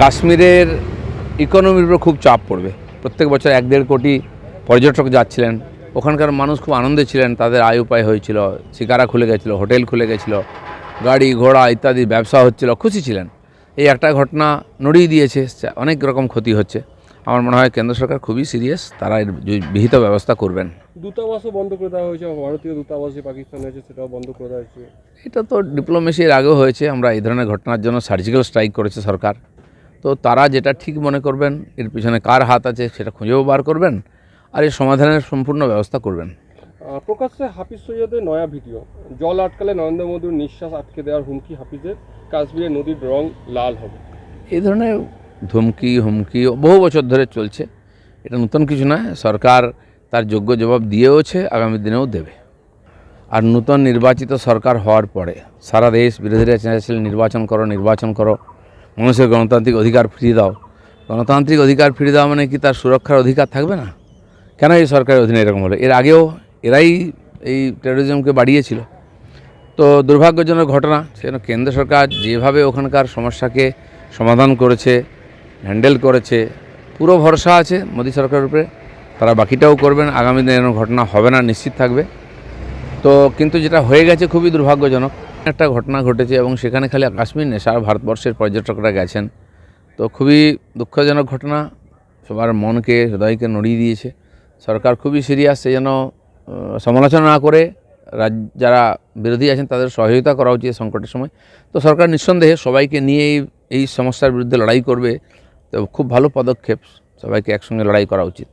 কাশ্মীরের ইকোনমির উপর খুব চাপ পড়বে। প্রত্যেক বছর এক দেড় কোটি পর্যটক যাচ্ছিলেন। ওখানকার মানুষ খুব আনন্দে ছিলেন তাদের আয় উপায় হয়েছিল শিকারা খুলে গেছিল হোটেল খুলে গেছিল গাড়ি ঘোড়া ইত্যাদি ব্যবসা হচ্ছিল খুশি ছিলেন। এই একটা ঘটনা নড়িয়ে দিয়েছে অনেক রকম ক্ষতি হচ্ছে। আমার মনে হয় কেন্দ্র সরকার খুবই সিরিয়াস তারা এর বিহিত ব্যবস্থা করবেন। দূতাবাসও বন্ধ করে দেওয়া হয়েছে ভারতীয় দূতাবাস যে পাকিস্তানে আছে সেটাও বন্ধ করে দেওয়া হয়েছে। এটা তো ডিপ্লোমেসির আগেও হয়েছে আমরা এই ধরনের ঘটনার জন্য সার্জিক্যাল স্ট্রাইক করেছে সরকার। তো তারা যেটা ঠিক মনে করবেন এর পিছনে কার হাত আছে সেটা খুঁজেও বার করবেন আর এর সমাধানের সম্পূর্ণ ব্যবস্থা করবেন। প্রকাশ্যে হাফিজ সৈয়দের নয়া ভিডিও। জল আটকালে নরেন্দ্র মোদীর নিঃশ্বাস আটকে দেওয়ার হুমকি হাফিজের। কাশ্মীরে নদীর রং লাল হবে। এই ধরনের ধমকি হুমকি বহু বছর ধরে চলছে। এটা নতুন কিছু নয় সরকার তার যোগ্য জবাব দিয়েওছে আগামী দিনেও দেবে। আর নূতন নির্বাচিত সরকার হওয়ার পরে সারা দেশ বিরোধীরা চেয়েছিলেন নির্বাচন করো নির্বাচন করো মানুষের গণতান্ত্রিক অধিকার ফিরিয়ে দাও। গণতান্ত্রিক অধিকার ফিরিয়ে দেওয়া মানে কি তার সুরক্ষার অধিকার থাকবে না? কেন এই সরকারের অধীনে এরকম হলো? এর আগেও এরাই এই টেরোরিজমকে বাড়িয়েছিল। তো দুর্ভাগ্যজনক ঘটনা, সেজন্য কেন্দ্র সরকার যেভাবে ওখানকার সমস্যাকে সমাধান করেছে, হ্যান্ডেল করেছে, পুরো ভরসা আছে মোদী সরকারের উপরে। তারা বাকিটাও করবেন, আগামী দিনে এরকম ঘটনা হবে না, নিশ্চিত থাকবে। তো কিন্তু যেটা হয়ে গেছে খুবই দুর্ভাগ্যজনক। একটা ঘটনা ঘটেছে এবং সেখানে খালি কাশ্মীর নেই সারা ভারতবর্ষের পর্যটকরা গেছেন। তো খুবই দুঃখজনক ঘটনা। সবার মনকে, হৃদয়কে নড়িয়ে দিয়েছে। সরকার খুবই সিরিয়াস, সে যেন সমালোচনা না করে রাজ, যারা বিরোধী আছেন তাদের সহযোগিতা করা উচিত সংকটের সময়। তো সরকার নিঃসন্দেহে সবাইকে নিয়ে এই এই সমস্যার বিরুদ্ধে লড়াই করবে। তো খুব ভালো পদক্ষেপ সবাইকে একসঙ্গে লড়াই করা উচিত।